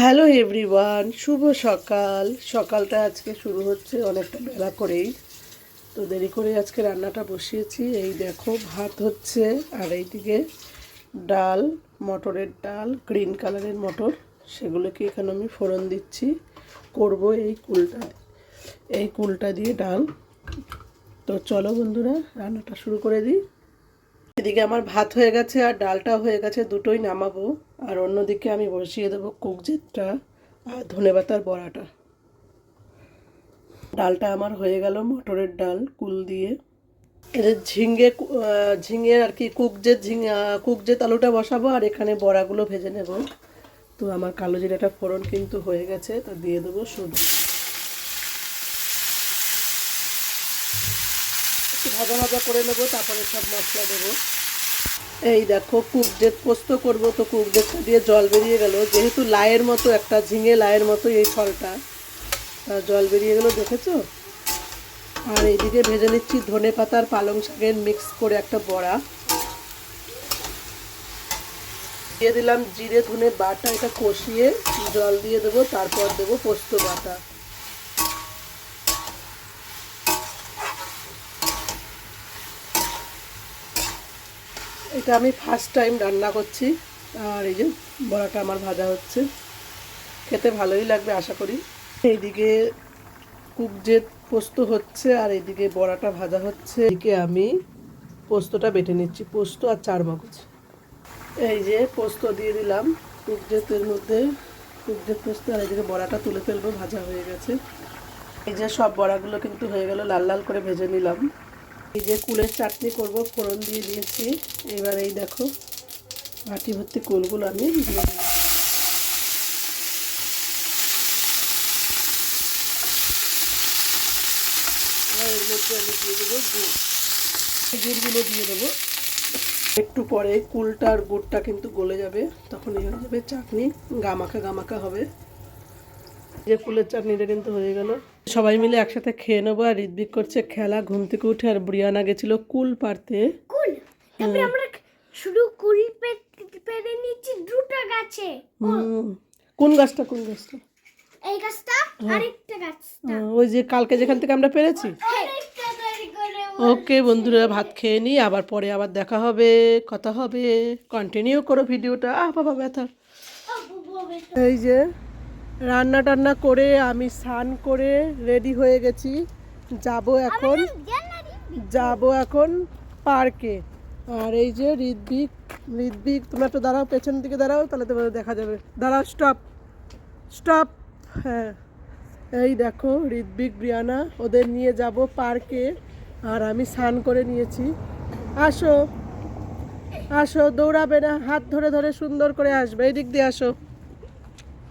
Hello everyone শুভ সকাল। সকালটা আজকে শুরু হচ্ছে অনেকটা বেলা করেই। তো দেরি করে আজকে রান্নাটা বসিয়েছি। এই দেখো, ভাত হচ্ছে আর এইদিকে ডাল, মটরের ডাল, গ্রিন কালারের মটর। সেগুলোকে এখানে আমি ফোড়ন দিচ্ছি। করব এই কুলটা এই কুলটা দিয়ে ডাল। তো চলো বন্ধুরা, রান্নাটা শুরু করে দিই। এদিকে আমার ভাত হয়ে গেছে আর ডালটা হয়ে গেছে, দুটোই নামাবো। আর অন্যদিকে আমি বসিয়ে দেবো কুকজেটটা আর ধনেপাতার বড়াটা। ডালটা আমার হয়ে গেল মটরের ডাল কুল দিয়ে। এদের ঝিঙ্গে ঝিঙে আর কি কুকজেত ঝিঙে কুকজেত আলুটা বসাবো আর এখানে বড়াগুলো ভেজে নেব। তো আমার কালো জিরাটা ফোড়ন কিন্তু হয়ে গেছে, তো দিয়ে দেবো শুধু ভাজা ভাজা করে নেব, তারপরে সব মশলা দেবো। এই দেখো কুকজেট পোস্ত করব তো কুকজেটটা দিয়ে জল বেরিয়ে গেল। যেহেতু লায়ের মতো একটা, ঝিঙে লায়ের মতো এই ফলটা, তা জল বেরিয়ে গেল, দেখেছ? আর এইদিকে ভেজে নিচ্ছি ধনে পাতার পালং শাকের মিক্স করে একটা বড়া। দিয়ে দিলাম জিরে ধনে বাটা, এটা কষিয়ে জল দিয়ে দেবো, তারপর দেবো পোস্ত বাটা। এটা আমি ফার্স্ট টাইম রান্না করছি। আর এই যে বড়াটা আমার ভাজা হচ্ছে। খেতে ভালোই লাগবে, আশা করি। এইদিকে কুকজেট পোস্ত হচ্ছে আর এইদিকে বড়াটা ভাজা হচ্ছে। এদিকে আমি পোস্তটা বেটে নিচ্ছি, পোস্ত আর চার মগজ এই যে পোস্ত দিয়ে দিলাম। কুকজেতের মধ্যে কুকজেত পোস্ত আর এইদিকে বড়াটা তুলে ফেলব, ভাজা হয়ে গেছে। এই যে সব বড়াগুলো কিন্তু হয়ে গেল, লাল লাল করে ভেজে নিলাম। এই যে কুলের চাটনি করব, ফোড়ন দিয়ে দিয়েছি। এবার এই দেখো, বাটি ভর্তি কুলগুলো আমি দিয়ে এর মধ্যে আমি দিয়ে দেবো গুড়। গুড়গুলো দিয়ে দেবো। একটু পরে কুলটা আর গুড়টা কিন্তু গলে যাবে, তখন এই হয়ে যাবে চাটনি। গামাখা গামাখা হবে। যে কুলের চাটনিটা কিন্তু হয়ে গেল। সবাই মিলে একসাথে খেয়ে নেব আর ঋদ্বিক করছে খেলা। ঘুম থেকে উঠে আর ব্রিয়ানা গেছিল কুল পারতে কুল? তারপরে আমরা শুধু কুল পেরে নিচ্ছি দুটো গাছে। কোন গাছটা কোন গাছটা? এই গাছটা আরেকটা গাছ আহ, ওই যে কালকে যেখান থেকে আমরা পেরেছি? করে ওকে বন্ধুরা ভাত খেয়ে নিই আবার পরে আবার দেখা হবে কথা হবে। কন্টিনিউ করো ভিডিওটা। আহ বাবা ব্যথা। এই যে রান্না টান্না করে আমি স্নান করে রেডি হয়ে গেছি। যাব এখন যাব এখন পার্কে। আর এই যে ঋদ্বিক ঋদ্বিক তোমরা একটু দাঁড়াও, পেছন দিকে দাঁড়াও, তাহলে তোমাদের দেখা যাবে। দাঁড়াও স্টপ স্টপ হ্যাঁ। এই দেখো ঋদ্বিক ব্রিয়ানা ওদের নিয়ে যাব পার্কে। আর আমি স্নান করে নিয়েছি। আসো আসো, দৌড়াবে না, হাত ধরে ধরে সুন্দর করে আসবে। এই দিক দিয়ে আসো।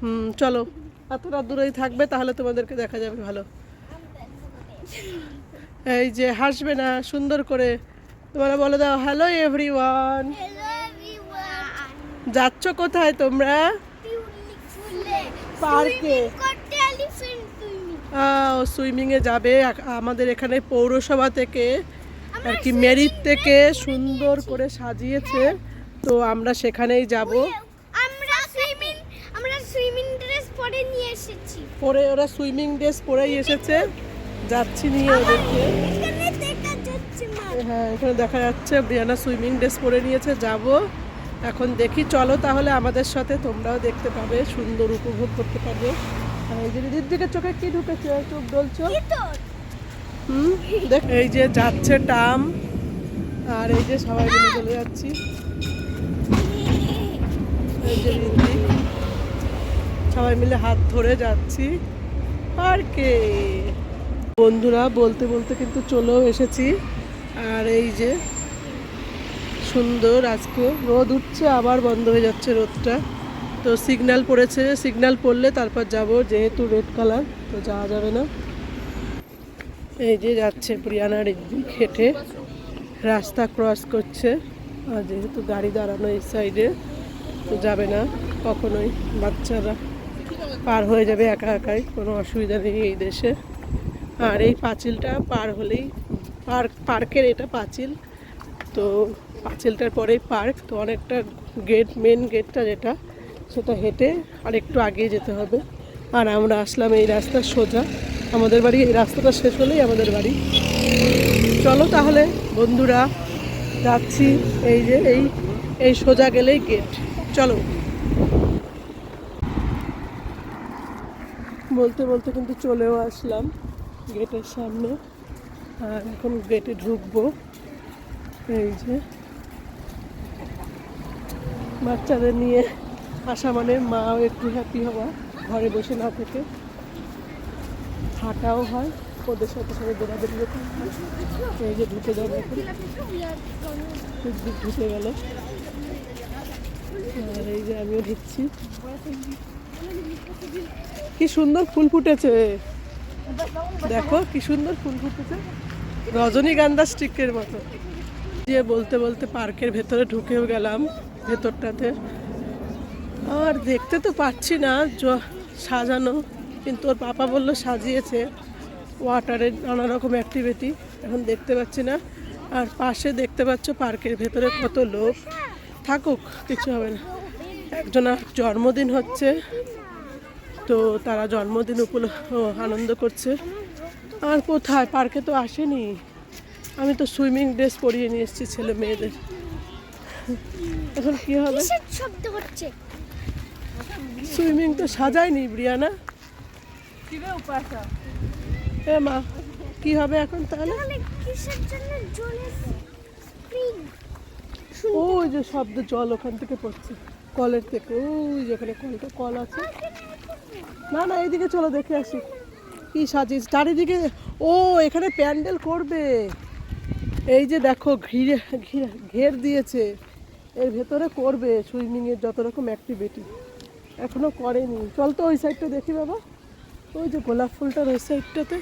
হুম, চলো। এতটা দূরেই থাকবে তাহলে তোমাদেরকে দেখা যাবে ভালো। এই যে হাসবে না সুন্দর করে। তোমরা বলে দাও হ্যালো এভরিওয়ান যাচ্ছ কোথায় তোমরা? পার্কে। সুইমিংয়ে যাবে আমাদের এখানে পৌরসভা থেকে। আর কি মেরিট থেকে সুন্দর করে সাজিয়েছে। তো আমরা সেখানেই যাব আমরা সুইমিং আমরা সুইমিং ড্রেস পরে নিয়ে এসেছি। পরে ওরা সুইমিং ড্রেস পরেই এসেছে। যাচ্ছি নিয়ে ওদেরকে। হ্যাঁ এখানে দেখা যাচ্ছে ব্রিয়ানা সুইমিং ড্রেস পরে নিয়েছে যাব। এখন দেখি চলো তাহলে আমাদের সাথে তোমরাও দেখতে পাবে সুন্দর উপভোগ করতে পারবে। এই যে দিদির দিকে চোখে কি ঢুকেছে? চোখ ডলছো? হুম? দেখ এই যে যাচ্ছে টাম। আর এই যে সবাই মিলে চলে যাচ্ছি। এই যে। সবাই মিলে হাত ধরে যাচ্ছি। পার্কে বন্ধুরা, বলতে বলতে কিন্তু চলেও এসেছি। আর এই যে, সুন্দর আজকে রোদ উঠছে, আবার বন্ধ হয়ে যাচ্ছে রোদটা। তো সিগন্যাল পড়েছে সিগন্যাল পড়লে তারপর যাব, যেহেতু রেড কালার তো যাওয়া যাবে না। এই যে যাচ্ছে প্রিয়ানার ঋদ্বিক হেঁটে, রাস্তা ক্রস করছে। আর যেহেতু গাড়ি দাঁড়ানো এই সাইডে তো যাবে না কখনোই বাচ্চারা। পার হয়ে যাবে একা একাই, কোনো অসুবিধা নেই এই দেশে। আর এই পাঁচিলটা পার হলেই, পার্ক, পার্কের এটা পাঁচিল। তো পাঁচিলটার পরেই পার্ক, তো অনেকটা গেট মেন গেটটা যেটা, সেটা হেঁটে আর একটু আগিয়ে যেতে হবে। আর আমরা আসলাম এই রাস্তার সোজা। আমাদের বাড়ি, এই রাস্তাটা শেষ হলেই আমাদের বাড়ি। চলো তাহলে, বন্ধুরা, যাচ্ছি। এই যে, এই এই সোজা গেলেই গেট। চলো। বলতে বলতে কিন্তু চলেও আসলাম গেটের সামনে। আর এখন গেটে ঢুকবো। এই যে বাচ্চাদের নিয়ে আসা মানে মাও একটু হ্যাপি হওয়া, ঘরে বসে না থেকে। হাঁটাও হয়, ওদের সাথে সাথে দৌড়াদৌড়িও করা হয়। এই যে ঢুকে যাবে ঢুকে গেল। আর এই যে আমিও ঢুকছি। কি সুন্দর ফুল ফুটেছে। দেখো কি সুন্দর ফুল ফুটেছে। রজনীগন্ধা স্টিকের মতো। দিয়ে বলতে বলতে পার্কের ভেতরে ঢুকেও গেলাম, ভেতরটাতে। আর দেখতে তো পাচ্ছি না সাজানো। কিন্তু ওর পাপা বলল সাজিয়েছে ওয়াটারের নানা রকম অ্যাক্টিভিটি এখন দেখতে পাচ্ছি না। আর পাশে দেখতে পাচ্ছ পার্কের ভেতরে কত লোক। থাকুক, কিছু হবে না। একজনের জন্মদিন হচ্ছে তো তারা জন্মদিন উপলক্ষ আনন্দ করছে। আর কোথায়? পার্কে তো আসেনি। আমি তো সুইমিং ড্রেস পরিয়ে নিয়ে এসেছি ছেলে মেয়েদের। এখন কি হবে? সুইমিং তো সাজায়নি ব্রিয়ানা। এ মা কি হবে এখন তাহলে? ওই যে শব্দ জল ওখান থেকে পড়ছে। কলের থেকে। ওই যেখানে কলটা কল আছে। না না এইদিকে চলো, দেখে আসি। কি সাজিস? চারিদিকে, ও, এখানে প্যান্ডেল করবে। এই যে দেখো, ঘিরে ঘিরে, ঘের দিয়েছে। এর ভেতরে করবে সুইমিংয়ের যত রকম অ্যাক্টিভিটি এখনও করেনি। চল তো ওই সাইডটা দেখি বাবা। ওই যে গোলাপ ফুলটার ওই সাইডটাতে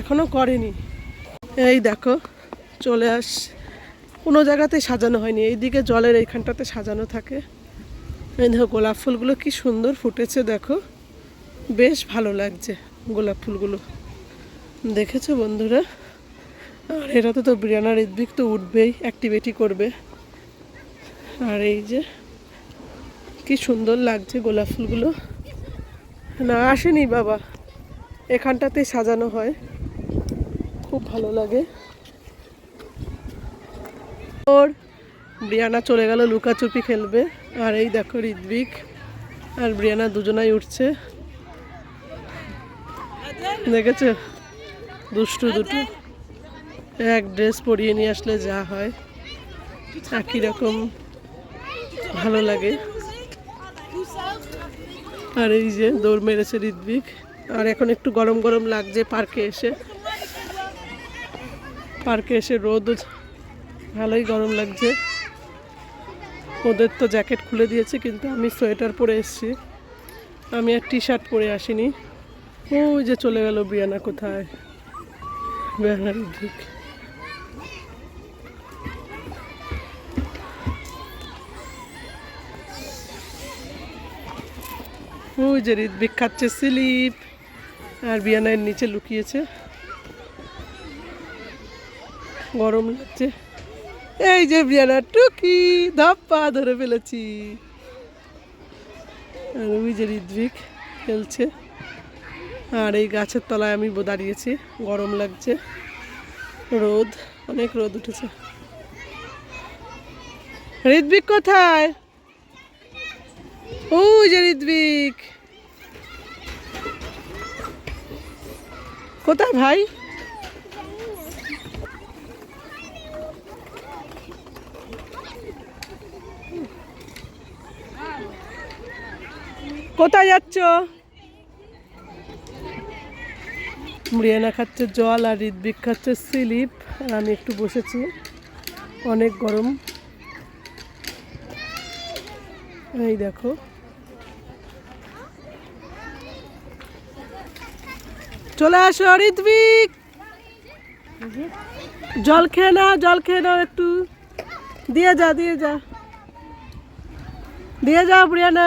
এখনও করেনি। এই দেখো, চলে আস কোনো জায়গাতে সাজানো হয়নি। এইদিকে জলের এইখানটাতে সাজানো থাকে। এই দেখো গোলাপ ফুলগুলো কি সুন্দর ফুটেছে, দেখো। বেশ ভালো লাগছে গোলাপ ফুলগুলো। দেখেছ বন্ধুরা? আর এটাতে তো বিরিয়ানার ঋদ্বিক তো উঠবেই অ্যাক্টিভিটি করবে। আর এই যে কি সুন্দর লাগছে গোলাপ ফুলগুলো। না, আসেনি বাবা। এখানটাতেই সাজানো হয়। খুব ভালো লাগে। ওর ব্রিয়ানা চলে গেল লুকাচুপি খেলবে। আর এই দেখো ঋদ্বিক আর ব্রিয়ানা দুজনাই উঠছে। দেখেছ? দুষ্টু দুটো। এক ড্রেস পরিয়ে নিয়ে আসলে যা হয়। একই রকম ভালো লাগে। আর এই যে দৌড় মেরেছে ঋদ্বিক আর এখন একটু গরম গরম লাগছে, পার্কে এসে। পার্কে এসে রোদ ভালোই গরম লাগছে। ওদের তো জ্যাকেট খুলে দিয়েছে, কিন্তু আমি সোয়েটার পরে এসেছি। আমি আর টি শার্ট পরে আসিনি। ওই যে চলে গেল বিয়ানা কোথায়? বিয়ানার ঠিক ওই যে ঋদ্বিক খাচ্ছে স্লিপ, আর বিয়ানার নিচে লুকিয়েছে। গরম লাগছে। এই যে বিয়ানা টুকি, ধাপ্পা ধরে ফেলেছি। আর ওই যে ঋদ্বিক খেলছে। আর এই গাছের তলায় আমি দাঁড়িয়েছি, গরম লাগছে। রোদ, অনেক রোদ উঠেছে। ঋদ্বিক কোথায়? ওই যে ঋদ্বিক কোথায় ভাই? কোথায় যাচ্ছ? মৃয়ানা খাচ্ছে জল আর ঋদ্বিক খাচ্ছে স্লিপ, আর আমি একটু বসেছি। অনেক গরম। এই দেখো। চলে আসো ঋদ্বিক জল খেয়ে নাও, জল খেয়ে নাও একটু। দিয়ে যা দিয়ে যা। দিয়ে যাও Priyana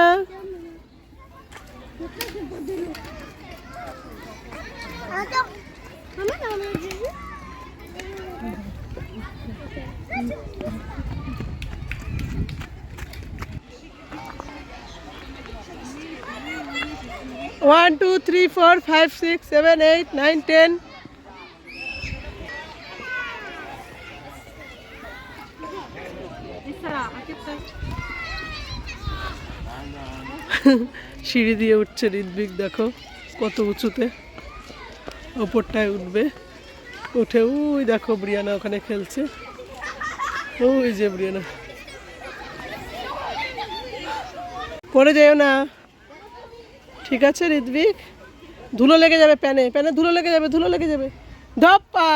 one two three four five six seven eight nine ten সিঁড়ি দিয়ে উঠছে ঋদ্বিক দেখো কত উঁচুতে। ওপরটায় উঠবে। উঠে ওই দেখো ব্রিয়ানা ওখানে খেলছে। ওই যে ব্রিয়ানা। পরে যেও না। ঠিক আছে ঋদ্বিক ধুলো লেগে যাবে প্যানে। প্যানে ধুলো লেগে যাবে, ধুলো লেগে যাবে। ধপ্পা!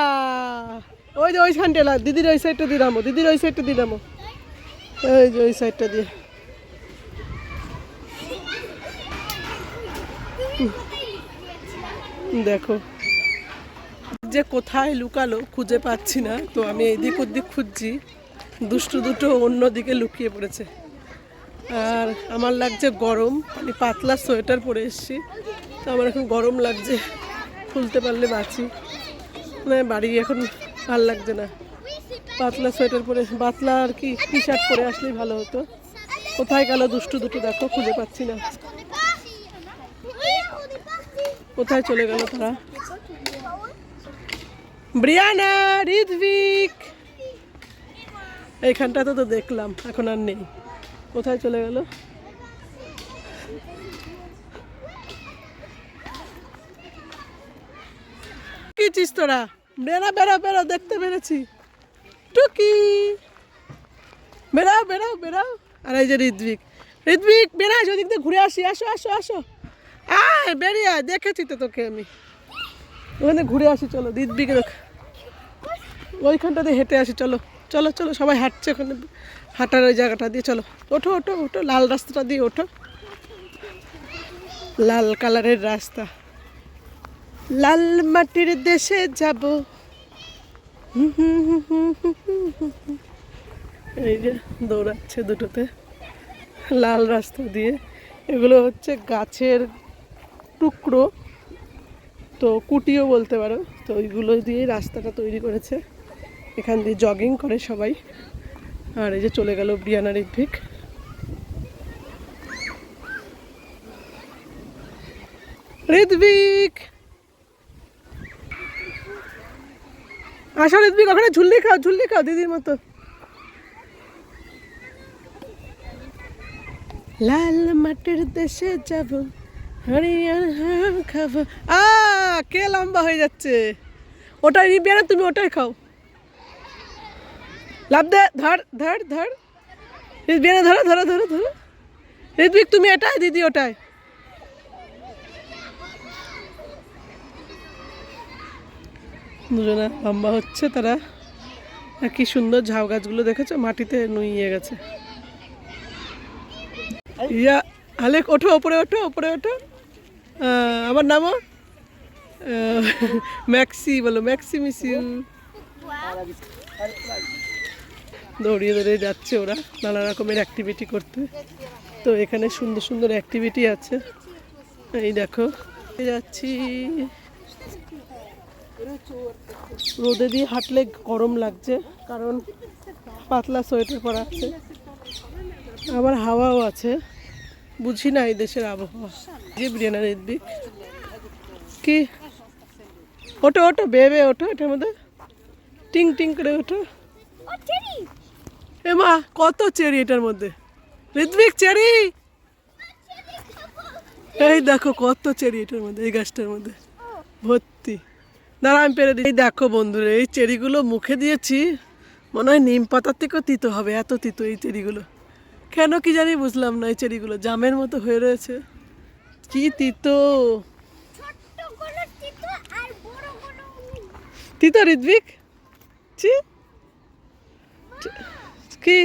ওই যে ওই সাইডটা লাগ দিদির ওই সাইডটা দিলামো দিদির ওই সাইডটা দিলামো ওই যে ওই সাইডটা দিয়ে। দেখো। যে কোথায় লুকালো খুঁজে পাচ্ছি না। তো আমি এদিক ওদিক খুঁজছি। দুষ্টু দুটো অন্য দিকে লুকিয়ে পড়েছে। আর আমার লাগছে গরম। আমি পাতলা সোয়েটার পরে এসেছি। তো আমার এখন গরম লাগছে। খুলতে পারলে বাঁচি। মানে বাড়ি এখন ভালো লাগছে না। পাতলা সোয়েটার পরে, পাতলা আর কি টি শার্ট পরে আসলেই ভালো হতো। কোথায় গেল দুষ্টু দুটো দেখো, খুঁজে পাচ্ছি না। কোথায় চলে গেল তারা? ব্রিয়ানা ঋদ্বিক এইখানটাতে তো তো দেখলাম, এখন আর নেই। কোথায় চলে গেল? কি চিস তোরা? বেড়া বেড়া বেড়া দেখতে পেরেছি। টুকি। বেড়াও বেড়াও বেড়াও আর এই যে ঋদ্বিক ঋদ্বিক বেড়া যদি ঘুরে আসি, আসো আসো আসো। আয়, বেরিয়ে দেখেছি তো তোকে আমি। ওখানে ঘুরে আসি, চলো দেখ। ওইখানটাতে হেঁটে আসি, চলো চলো চলো, সবাই হাঁটছে ওখানে। হাঁটার ওই জায়গাটা দিয়ে, চলো, ওঠো ওঠো ওঠো, লাল রাস্তাটা দিয়ে ওঠো। লাল কালারের রাস্তা। লাল মাটির দেশে যাব। এই যে দৌড়াচ্ছে দুটোতে। লাল রাস্তা দিয়ে। এগুলো হচ্ছে গাছের টুকরো। তো কুটিও বলতে পারো। তো ওইগুলো দিয়ে রাস্তাটা তৈরি করেছে। এখান দিয়ে জগিং করে সবাই। আর এই যে চলে গেল ব্রিয়ানা ঋদ্ভিক ঋদ্বিক আসো ঋদ্বিক ওখানে ঝুল্লি খাও ঝুল্লি খাও দিদির মতো। লাল মাটির দেশে যাব। খাব। আ কে লম্বা হয়ে যাচ্ছে? ওটাই নিবি তুমি ওটাই খাও। লাভ দে, ধর ধর ধর। ঋদ্বিক ধরো ধরো ধরো ধরো। ঋদ্বিক তুমি এটাই, দিদি ওটাই। দুজনা লম্বা হচ্ছে তারা। কি সুন্দর ঝাউ গাছগুলো দেখেছ? মাটিতে নুইয়ে গেছে। ইয়া, আলেক, ওঠো, ওপরে ওঠো ওপরে ওঠো। আমার নামও? ম্যাক্সি, বলো ম্যাক্সি মিস দৌড়িয়ে দৌড়িয়ে যাচ্ছে ওরা, নানা রকমের অ্যাক্টিভিটি করতে। তো এখানে সুন্দর সুন্দর অ্যাক্টিভিটি আছে। এই দেখো, যাচ্ছি। রোদে দিয়ে হাঁটলে গরম লাগছে, কারণ পাতলা সোয়েটার পরা আছে। আবার হাওয়াও আছে। বুঝি না এই দেশের আবহাওয়া। যে বিরিয়ানার এদিক কি? ওটো ওটো বেবে ওঠো এটার মধ্যে। টিং টিং করে ওঠো। এ মা কত চেরি এটার মধ্যে। ঋদ্বিক চেরি! এই দেখো কত চেরি এটার মধ্যে এই গাছটার মধ্যে। ভর্তি। দাঁড়া আমি পেরে দিই এই দেখো বন্ধুরা এই চেরিগুলো মুখে দিয়েছি। মনে হয় নিম পাতার থেকেও তিতো হবে এত তিতো এই চেরিগুলো। কেন কি জানি বুঝলাম না এই চেরিগুলো, জামের মতো হয়ে রয়েছে। কি তিতো? তিতো তিতো ছি। কি?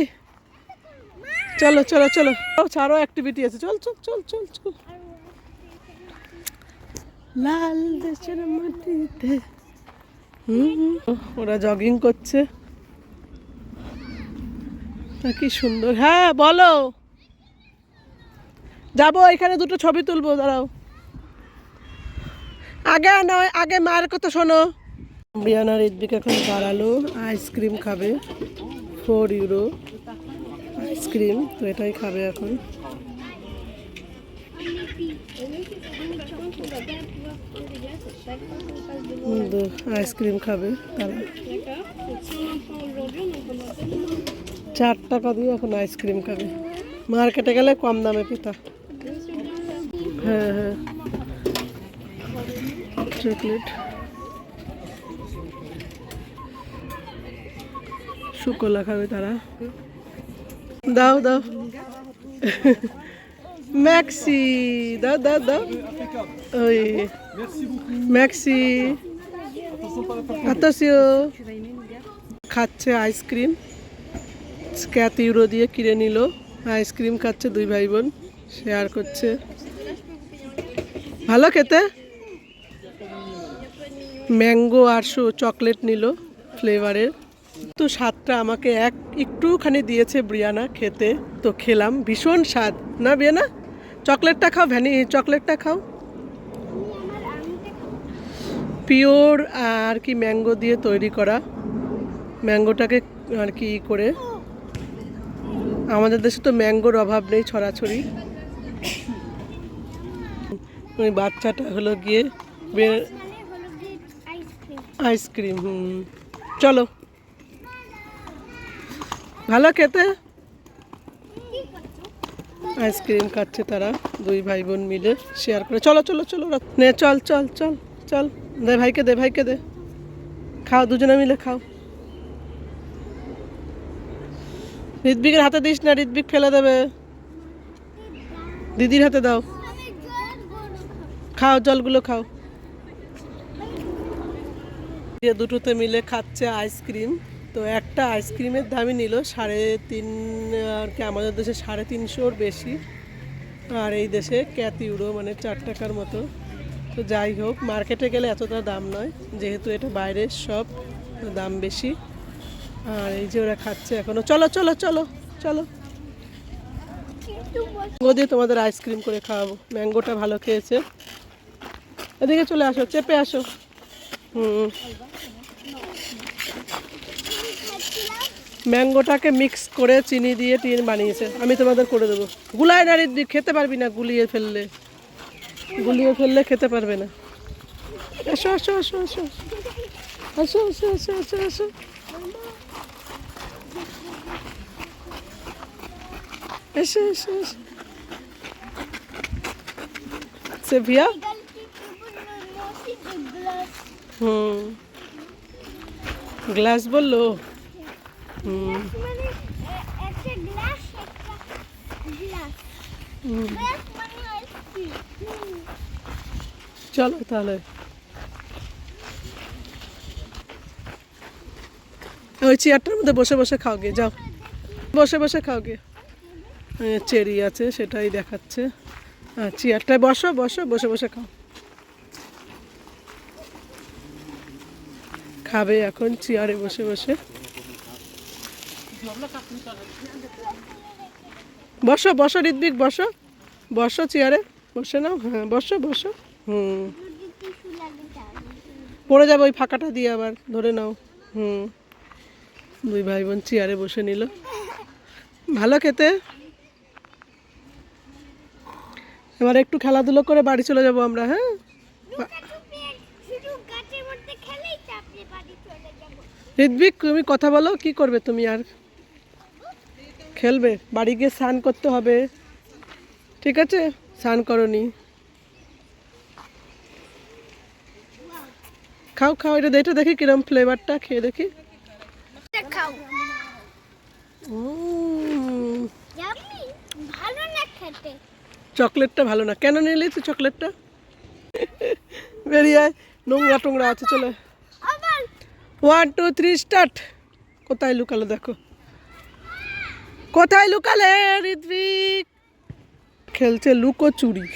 চলো চলো চলো। আরও অ্যাক্টিভিটি আছে। চল চল চল চল চল। লাল দেশের মাটিতে। হুম। ওরা জগিং করছে। কি সুন্দর। হ্যাঁ বলো। যাব, এখানে দুটো ছবি তুলবো, দাঁড়াও। আগে নয়, আগে মায়ের কথা শোনো। বিয়ানার এদিকে এখন দাঁড়াল আইসক্রিম খাবে। Four euro. আইসক্রিম, তো এটাই খাবে এখন। আইসক্রিম খাবে তারা চার টাকা দিয়ে এখন আইসক্রিম খাবে। মার্কেটে গেলে কম দামে পিতা। হ্যাঁ হ্যাঁ। চকলেট। শুকলা খাবে তারা। দাও দাও। ম্যাক্সি, দাও দাও দাও। ওই ম্যাক্সি। আতাসিও। খাচ্ছে আইসক্রিম। স্ক্যাত ইউরো দিয়ে কিনে নিল। আইসক্রিম খাচ্ছে দুই ভাই বোন শেয়ার করছে। ভালো খেতে? ম্যাঙ্গো আর শো চকলেট নিল ফ্লেভারের। তো স্বাদটা আমাকে এক, একটুখানি দিয়েছে ব্রিয়ানা খেতে। তো খেলাম, ভীষণ স্বাদ। না বিয়ানা চকলেটটা খাও, ভ্যানি, চকলেটটা খাও। পিওর আর কি ম্যাঙ্গো দিয়ে তৈরি করা। ম্যাঙ্গোটাকে আর কি করে আমাদের দেশে তো ম্যাঙ্গোর অভাব নেই ছড়াছড়ি। ওই বাচ্চাটা হলো গিয়ে আইসক্রিম, হুম। চলো। ভালো খেতে? আইসক্রিম খাচ্ছে তারা, দুই ভাই বোন মিলে শেয়ার করে। চলো চলো চলো নে, চল চল চল চল। দে ভাইকে দে ভাইকে দে। খাও, দুজনে মিলে খাও। ঋত্বিকের হাতে দিস না, ঋত্বিক ফেলে দেবে। দিদির হাতে দাও। খাও, জলগুলো খাও। দুটোতে মিলে খাচ্ছে আইসক্রিম। তো একটা আইসক্রিমের দামই নিল সাড়ে তিন, আর কি আমাদের দেশে সাড়ে তিনশোর বেশি। আর এই দেশে ক্যাত ইউরো মানে চার টাকার মতো। তো যাই হোক, মার্কেটে গেলে এতটা দাম নয়। যেহেতু এটা বাইরের সব দাম বেশি। আর এই যে ওরা খাচ্ছে এখনও। চলো চলো চলো চলো। ম্যাঙ্গো দিয়ে তোমাদের আইসক্রিম করে খাওয়াবো। ম্যাঙ্গোটা ভালো খেয়েছে। এদিকে চলে আসো, চেপে আসো। হুম। ম্যাঙ্গোটাকে মিক্স করে চিনি দিয়ে টিন বানিয়েছে। আমি তোমাদের করে দেবো। গুলায় নাড়ি খেতে পারবি না গুলিয়ে ফেললে। গুলিয়ে ফেললে খেতে পারবে না। এসো আসো আসো আসো। আসো আসো আসো আসো আসো। এসো এসো এসো। সেভিয়া? হুম। গ্লাস বলল? হুম। চলো তাহলে। ওই চেয়ারটার মধ্যে বসে বসে খাও গে যাও। বসে বসে খাও গে চেরি আছে, সেটাই দেখাচ্ছে। চেয়ারটায় বসো বসো, বসে বসে খাও। খাবে এখন, চেয়ারে বসে বসে। বসো বসো ঋদ্বিক বসো। বসো চেয়ারে, বসে নাও। হ্যাঁ বসো বসো। হুম। পড়ে যাবে ওই ফাঁকাটা দিয়ে আবার, ধরে নাও। হুম। দুই ভাই বোন চেয়ারে বসে নিল। ভালো খেতে। এবার একটু খেলাধুলো করে বাড়ি চলে যাব আমরা হ্যাঁ? ঋদ্বিক তুমি কথা বলো কি করবে তুমি আর? খেলবে বাড়ি গিয়ে স্নান করতে হবে। ঠিক আছে? স্নান করনি। খাও খাও এটা এটা দেখি কিরম ফ্লেভারটা খেয়ে দেখি। খাও ভালো না খেতে? চকলেটটা ভালো না। কেন নিলি তুই চকলেটটা? বেরিয়ে আয়, নোংরা টোংরা আছে, চলে ওয়ান টু থ্রি স্টার্ট কোথায় লুকালো দেখো। কোথায় লুকালে ঋত্বিক? খেলছে লুকোচুরি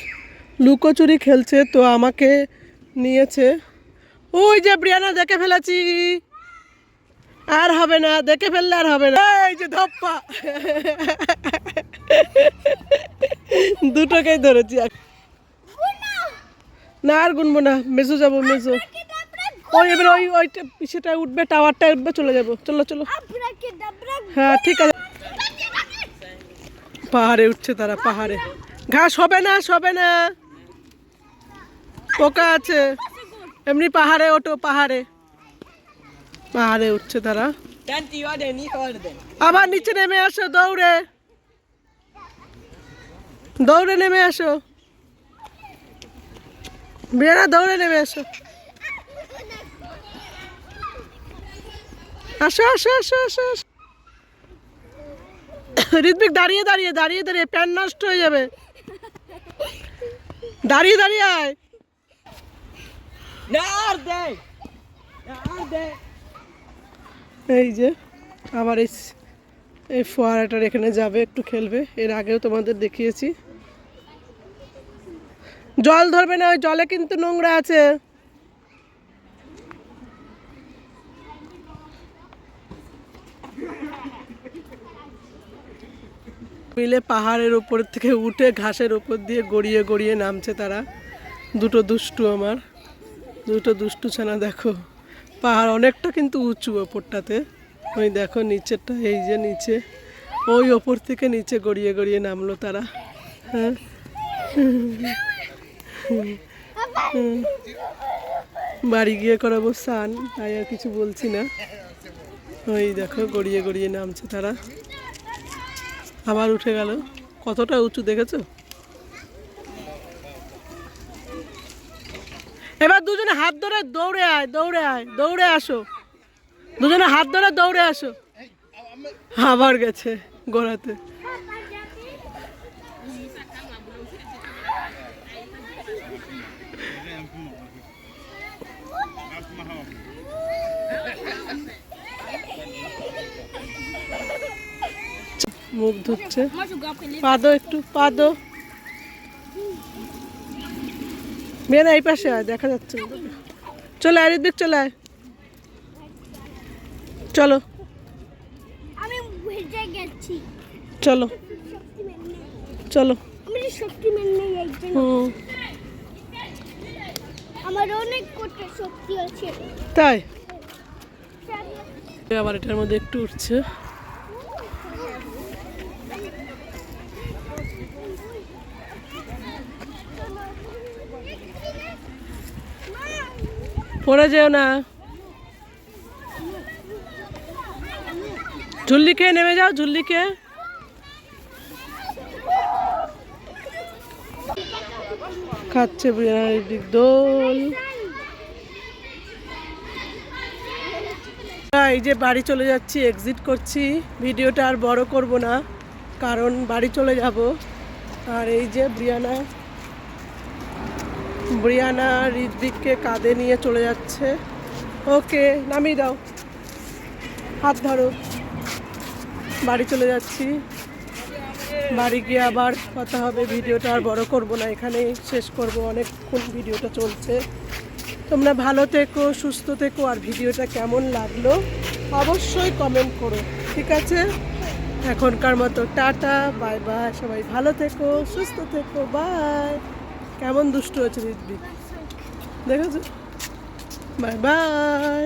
লুকোচুরি খেলছে তো আমাকে নিয়েছে। ওই যে ব্রিয়ানা দেখে ফেলেছি। আর হবে না, দেখে ফেললে আর হবে না। এই যে ধপ্পা। দুটোকেই ধরেছি। না। আর গুনবো না। মেজো যাব মেজো। ওই এবার ওই ওইটা সেটা উঠবে টাওয়ারটা উঠবে চলে যাব। চলো চলো। হ্যাঁ ঠিক আছে। পাহাড়ে উঠছে তারা পাহাড়ে। ঘাস হবে না হবে না। পোকা আছে। এমনি পাহাড়ে ওঠো পাহাড়ে। পাহাড়ে উঠছে তারা. আবার নিচে নেমে আসো দৌড়ে। দৌড়ে নেমে আসো। বেড়া দৌড়ে নেমে আসো। আসো আসো আসো আসো আসো। ঋত্বিক দাঁড়িয়ে দাঁড়িয়ে দাঁড়িয়ে দাঁড়িয়ে প্যান নষ্ট হয়ে যাবে। দাঁড়িয়ে দাঁড়িয়ে আয়. এই যে আবার এই এই ফোয়ারাটার এখানে যাবে একটু খেলবে। এর আগেও তোমাদের দেখিয়েছি। জল ধরবে না, ওই জলে কিন্তু নোংরা আছে। মিলে পাহাড়ের উপর থেকে উঠে ঘাসের উপর দিয়ে গড়িয়ে গড়িয়ে নামছে তারা। দুটো দুষ্টু আমার। দুটো দুষ্টু ছানা, দেখো। পাহাড় অনেকটা কিন্তু উঁচু ওপরটাতে। ওই দেখো নিচেরটা, এই যে নিচে। ওই ওপর থেকে নিচে গড়িয়ে গড়িয়ে নামলো তারা। হ্যাঁ। বাড়ি গিয়ে করাবো স্নান, তাই আর কিছু বলছি না। ওই দেখো, গড়িয়ে গড়িয়ে নামছে তারা। আবার উঠে গেল। কতটা উঁচু দেখেছ? এবার দুজনে হাত ধরে দৌড়ে আয় দৌড়ে আয়, দৌড়ে আসো। দুজনে হাত ধরে দৌড়ে আসো। আবার গেছে গোড়াতে। মুখ ধুচ্ছে। পাদো একটু পাদো মেয়ে না এই পাশে আয় দেখা যাচ্ছে। চলে আয় ঋদ্বিক চলে আয়। চলো। চলো। চলো। আমার অনেক শক্তি আছে। তাই? আবার এটার মধ্যে একটু উঠছে। পড়ে যেও না। ঝুল্লি খেয়ে নেমে যাও, ঝুল্লি খেয়ে। খাচ্ছে বিরিয়ানির দোল। এই যে বাড়ি চলে যাচ্ছি এক্সিট করছি। ভিডিওটা আর বড় করব না, কারণ বাড়ি চলে যাব। আর এই যে ব্রিয়ানা ব্রিয়ানা ঋদ্বিককে কাঁধে নিয়ে চলে যাচ্ছে। ওকে, নামিয়ে দাও। হাত ধরো। বাড়ি চলে যাচ্ছি। বাড়ি গিয়ে আবার কথা হবে। ভিডিওটা আর বড় করব না। এখানেই শেষ করব। অনেকক্ষণ ভিডিওটা চলছে। তোমরা ভালো থেকো, সুস্থ থেকো। আর ভিডিওটা কেমন লাগল অবশ্যই কমেন্ট করো, ঠিক আছে? এখনকার মতো টাটা, বাই বাই। সবাই ভালো থেকো, সুস্থ থেকো। বাই। কেমন দুষ্ট হচ্ছে ঋত্বিক? দেখেছ? Bye bye